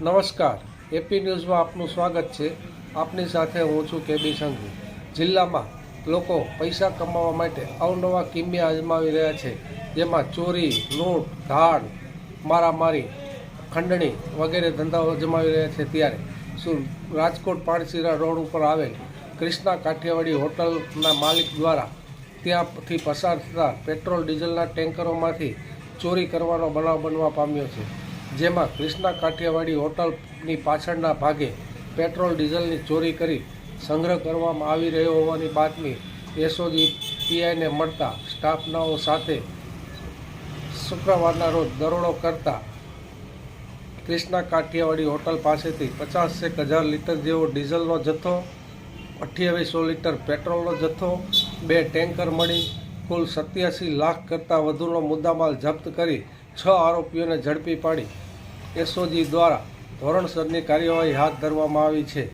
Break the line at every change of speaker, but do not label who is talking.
નમસ્કાર. એપી ન્યૂઝમાં આપનું સ્વાગત છે. આપની સાથે હું છું કેબી સંઘવી જિલ્લામાં લોકો પૈસા કમાવા માટે અવનવા કિમિયા અજમાવી રહ્યા છે. જેમાં ચોરી, લૂંટ, ધાડ, મારામારી, ખંડણી વગેરે ધંધાઓ અજમાવી રહ્યા છે ત્યારે શું રાજકોટ પાણસીરા રોડ ઉપર આવેલ ક્રિષ્ના કાઠિયાવાડી હોટલના માલિક દ્વારા ત્યાંથી પસાર થતા પેટ્રોલ, ડીઝલના ટેન્કરોમાંથી ચોરી કરવાનો બનાવ બનવા પામ્યો છે. જેમાં ક્રિષ્ના કાઠિયાવાડી હોટલની પાછળના ભાગે પેટ્રોલ ડીઝલની ચોરી કરી સંગ્રહ કરવામાં આવી રહ્યો હોવાની બાતમી એસઓજી પીઆઈને મળતા સ્ટાફનાઓ સાથે શુક્રવારના રોજ દરોડો કરતા ક્રિષ્ના કાઠિયાવાડી હોટલ પાસેથી પચાસેક હજાર લીટર જેવો ડીઝલનો જથ્થો, અઠ્યાવીસો લીટર પેટ્રોલનો જથ્થો, બે ટેન્કર મળી કુલ સત્યાસી લાખ કરતાં વધુનો મુદ્દામાલ જપ્ત કરી છ આરોપીઓને ઝડપી પાડી. એસઓજી દ્વારા ધોરણસરની કાર્યવાહી હાથ ધરવામાં આવી છે.